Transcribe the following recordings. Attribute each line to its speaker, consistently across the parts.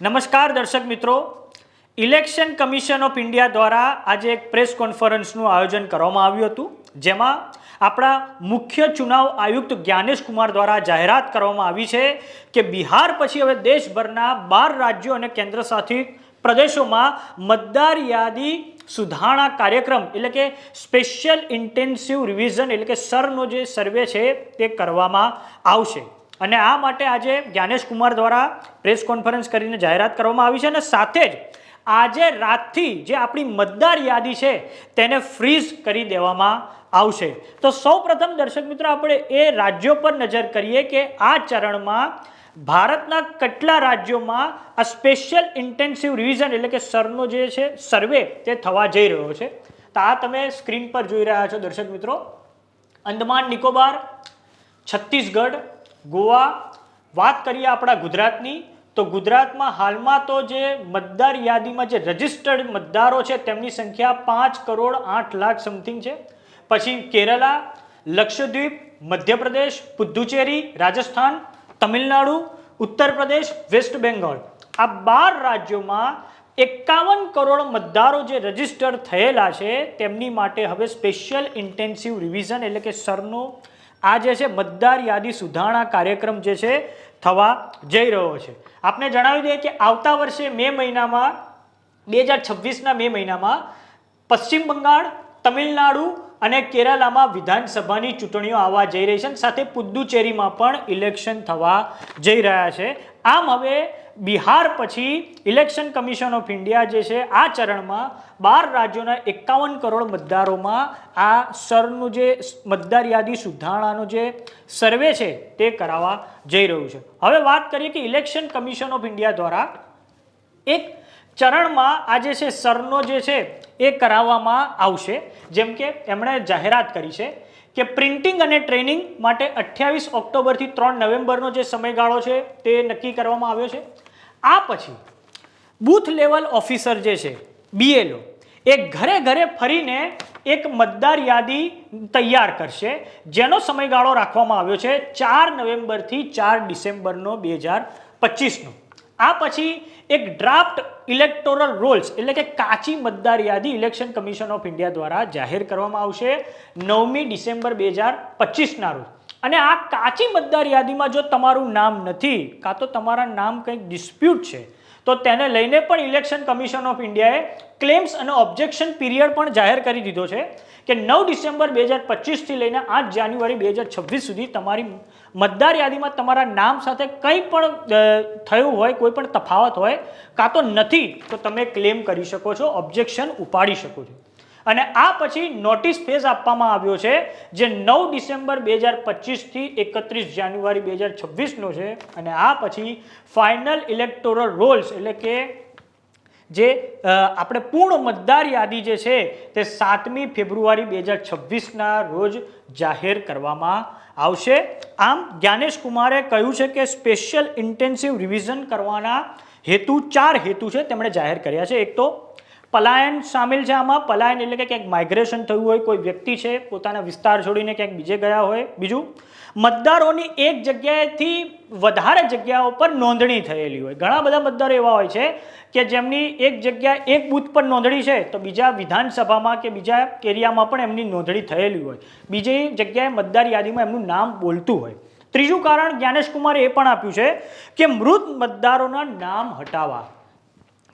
Speaker 1: નમસ્કાર દર્શક મિત્રો. ઇલેક્શન કમિશન ઓફ ઇન્ડિયા દ્વારા આજે એક પ્રેસ કોન્ફરન્સનું આયોજન કરવામાં આવ્યું હતું. જેમાં આપણા મુખ્ય ચુનાવ આયુક્ત જ્ઞાનેશ કુમાર દ્વારા જાહેરાત કરવામાં આવી છે કે બિહાર પછી હવે દેશભરના બાર રાજ્યો અને કેન્દ્ર શાસિત પ્રદેશોમાં મતદાર યાદી સુધારણા કાર્યક્રમ, એટલે કે સ્પેશિયલ ઇન્ટેન્સિવ રિવિઝન, એટલે કે સરનો જે સર્વે છે તે કરવામાં આવશે. અને આ માટે આજે જ્ઞાનેશ કુમાર દ્વારા પ્રેસ કોન્ફરન્સ કરીને જાહેરાત કરવામાં આવી છે અને સાથે જ આજે રાતથી જે આપણી મતદાર યાદી છે તેને ફ્રીઝ કરી દેવામાં આવશે. તો સૌપ્રથમ દર્શક મિત્રો, આપણે એ રાજ્યો પર નજર કરીએ કે આ ચરણમાં ભારતના કેટલા રાજ્યોમાં આ સ્પેશિયલ ઇન્ટેન્સિવ રિવિઝન એટલે કે સરનો જે છે સર્વે તે થવા જઈ રહ્યો છે. તો આ તમે સ્ક્રીન પર જોઈ રહ્યા છો દર્શક મિત્રો. અંદમાન નિકોબાર, છત્તીસગઢ ગોવા, વાત કરીએ આપણા ગુજરાતની, તો ગુજરાતમાં હાલમાં તો જે મતદાર યાદીમાં જે રજિસ્ટર્ડ મતદારો છે, તેમની સંખ્યા પાંચ કરોડ આઠ લાખ સમથિંગ છે. પછી કેરલા, લક્ષદ્વીપ, મધ્યપ્રદેશ, પુદુચેરી, રાજસ્થાન, તમિલનાડુ ઉત્તર પ્રદેશ વેસ્ટ બેંગોલ. આ બાર રાજ્યોમાં એકાવન કરોડ મતદારો જે રજિસ્ટર થયેલા છે, તેમની માટે હવે સ્પેશિયલ ઇન્ટેન્સિવ રિવિઝન એટલે કે સરનો આ જે છે મતદાર યાદી સુધારણા કાર્યક્રમ જે છે થવા જઈ રહ્યો છે. આપને જણાવી દઈએ કે આવતા વર્ષે મે મહિનામાં, બે હજાર છવ્વીસના મે મહિનામાં પશ્ચિમ બંગાળ, તમિલનાડુ અને કેરાલામાં વિધાનસભાની ચૂંટણીઓ આવવા જઈ રહી છે સાથે પુદુચેરીમાં પણ ઇલેક્શન થવા જઈ રહ્યા છે. આમ હવે બિહાર પછી ઇલેક્શન કમિશન ઓફ ઇન્ડિયા જે છે, આ ચરણમાં બાર રાજ્યોના એકાવન કરોડ મતદારોમાં આ સરનું જે મતદાર યાદી સુધારણાનો જે સર્વે છે તે કરાવવા જઈ રહ્યું છે. હવે વાત કરીએ કે ઇલેક્શન કમિશન ઓફ ઇન્ડિયા દ્વારા એક ચરણમાં આ જે છે, સરનો જે છે, એ કરાવવામાં આવશે. જેમ કે એમણે જાહેરાત કરી છે કે પ્રિન્ટિંગ અને ટ્રેનિંગ માટે અઠ્યાવીસ ઓક્ટોબરથી ત્રણ નવેમ્બરનો જે સમયગાળો છે તે નક્કી કરવામાં આવ્યો છે. આ પછી બૂથ લેવલ ઓફિસર જે છે બીએલઓ એ ઘરે ઘરે ફરીને એક મતદાર યાદી તૈયાર કરશે, જેનો સમયગાળો રાખવામાં આવ્યો છે ચાર નવેમ્બરથી ચાર ડિસેમ્બરનો બે હજાર પચીસનો. આ પછી એક ડ્રાફ્ટ ઇલેક્ટોરલ રોલ્સ એટલે કે કાચી મતદાર યાદી ઇલેક્શન કમિશન ઓફ ઇન્ડિયા દ્વારા જાહેર કરવામાં આવશે નવમી ડિસેમ્બર બે હજાર પચીસના રોજ. અને આ કાચી મતદાર યાદીમાં જો તમારું નામ નથી, કાં તો તમારા નામ કંઈક ડિસ્પ્યુટ છે, તો તેને લઈને પણ ઇલેક્શન કમિશન ઓફ ઇન્ડિયાએ ક્લેમ્સ અને ઓબ્જેક્શન પીરિયડ પણ જાહેર કરી દીધો છે કે નવ ડિસેમ્બર બે હજાર પચીસથી લઈને આઠ જાન્યુઆરી બે હજાર છવ્વીસ સુધી તમારી મતદાર યાદીમાં તમારા નામ સાથે કંઈ પણ થયું હોય, કોઈ પણ તફાવત હોય, કાં તો નથી, તો તમે ક્લેમ કરી શકો છો ઓબ્જેક્શન ઉપાડી શકો છો. અને આ પછી નોટિસ ફેઝ આપવામાં આવ્યો છે, જે નવ ડિસેમ્બર બે હજાર પચીસથી એકત્રીસ જાન્યુઆરી બે હજાર છવ્વીસનો છે. અને આ પછી ફાઇનલ ઇલેક્ટોરલ રોલ્સ એટલે કે જે આપણે પૂર્ણ મતદાર યાદી જે છે તે સાતમી ફેબ્રુઆરી બે હજાર છવ્વીસના રોજ જાહેર કરવામાં આવશે. આમ જ્ઞાનેશ કુમારે કહ્યું છે કે સ્પેશિયલ ઇન્ટેન્સિવ રિવિઝન કરવાના હેતુ ચાર હેતુ છે તેમણે જાહેર કર્યા છે. એક તો પલાયન સામેલ છે આમાં. પલાયન એટલે કે ક્યાંક માઇગ્રેશન થયું હોય, કોઈ વ્યક્તિ છે, પોતાના વિસ્તાર છોડીને ક્યાંક બીજે ગયા હોય. બીજું, મતદારોની એક જગ્યાએથી વધારે જગ્યાઓ પર નોંધણી થયેલી હોય. ઘણા બધા મતદારો એવા હોય છે કે જેમની એક જગ્યા એક બૂથ પર નોંધણી છે, તો બીજા વિધાનસભામાં કે બીજા એરિયામાં પણ એમની નોંધણી થયેલી હોય. બીજી જગ્યાએ મતદાર યાદીમાં એમનું નામ બોલતું હોય. ત્રીજું કારણ જ્ઞાનેશ કુમારે એ પણ આપ્યું છે કે મૃત મતદારોના નામ હટાવવા.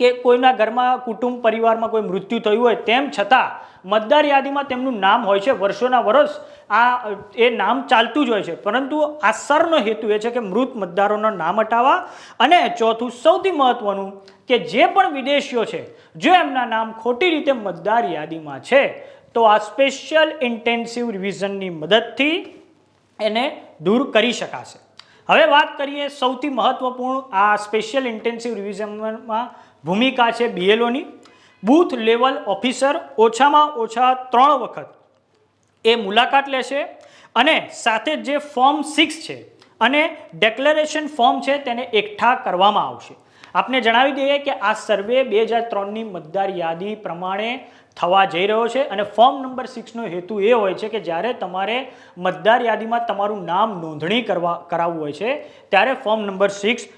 Speaker 1: કે કોઈના ઘરમાં કુટુંબ પરિવારમાં કોઈ મૃત્યુ થયું હોય તેમ છતાં મતદાર યાદીમાં તેમનું નામ હોય છે વર્ષોના વર્ષ આ એ નામ ચાલતું જ હોય છે. પરંતુ આ સરનો હેતુ એ છે કે મૃત મતદારોના નામ હટાવવા અને ચોથું, સૌથી મહત્વનું કે જે પણ વિદેશીઓ છે, જો એમના નામ ખોટી રીતે મતદાર યાદીમાં છે, તો આ સ્પેશિયલ ઇન્ટેન્સિવ રિવિઝનની મદદથી એને દૂર કરી શકાશે. હવે વાત કરીએ સૌથી મહત્વપૂર્ણ આ સ્પેશિયલ ઇન્ટેન્સિવ રિવિઝનમાં ભૂમિકા છે બીએલઓની બૂથ લેવલ ઓફિસર ઓછામાં ઓછા ત્રણ વખત એ મુલાકાત લેશે અને સાથે જ ફોર્મ સિક્સ છે અને ડેક્લેરેશન ફોર્મ છે તેને એકઠા કરવામાં આવશે. આપને જણાવી દઈએ કે આ સર્વે બે હજાર ત્રણની મતદાર યાદી પ્રમાણે થવા જઈ રહ્યો છે અને ફોર્મ નંબર સિક્સનો હેતુ એ હોય છે કે જ્યારે તમારે મતદાર યાદીમાં તમારું નામ નોંધણી કરવા કરાવવું હોય છે, ત્યારે ફોર્મ નંબર સિક્સ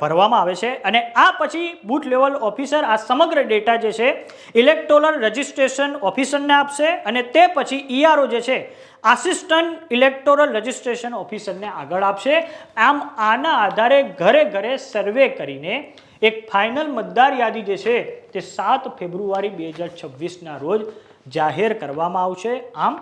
Speaker 1: ભરવામાં આવે છે અને આ પછી બૂથ લેવલ ઓફિસર આ સમગ્ર ડેટા જે છે, ઇલેક્ટોરલ રજિસ્ટ્રેશન ઓફિસરને આપશે અને તે પછી ઈઆરઓ જે છે, આસિસ્ટન્ટ ઇલેક્ટોરલ રજિસ્ટ્રેશન ઓફિસરને આગળ આપશે. આમ આના આધારે ઘરે ઘરે સર્વે કરીને એક ફાઇનલ મતદાર યાદી જે છે, તે સાત ફેબ્રુઆરી બે હજાર છવ્વીસના રોજ જાહેર કરવામાં આવશે. આમ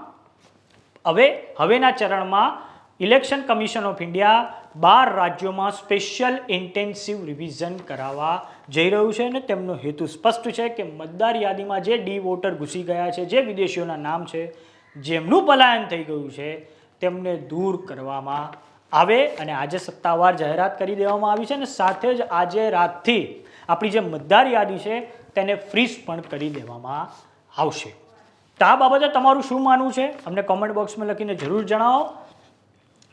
Speaker 1: હવે, હવેના ચરણમાં ઇલેક્શન કમિશન ઓફ ઇન્ડિયા બાર રાજ્યોમાં સ્પેશિયલ ઇન્ટેન્સિવ રિવિઝન કરાવવા જઈ રહ્યું છે અને તેમનો હેતુ સ્પષ્ટ છે કે મતદાર યાદીમાં જે ડી વોટર ઘૂસી ગયા છે, જે વિદેશીઓના નામ છે, જેમનું પલાયન થઈ ગયું છે, તેમને દૂર કરવામાં આવે અને આજે સત્તાવાર જાહેરાત કરી દેવામાં આવી છે અને સાથે જ આજે રાતથી આપણી જે મતદાર યાદી છે તેને ફ્રીઝ પણ કરી દેવામાં આવશે. તો આ બાબતે તમારું શું માનવું છે? અમને કોમેન્ટ બોક્સમાં લખીને જરૂર જણાવો.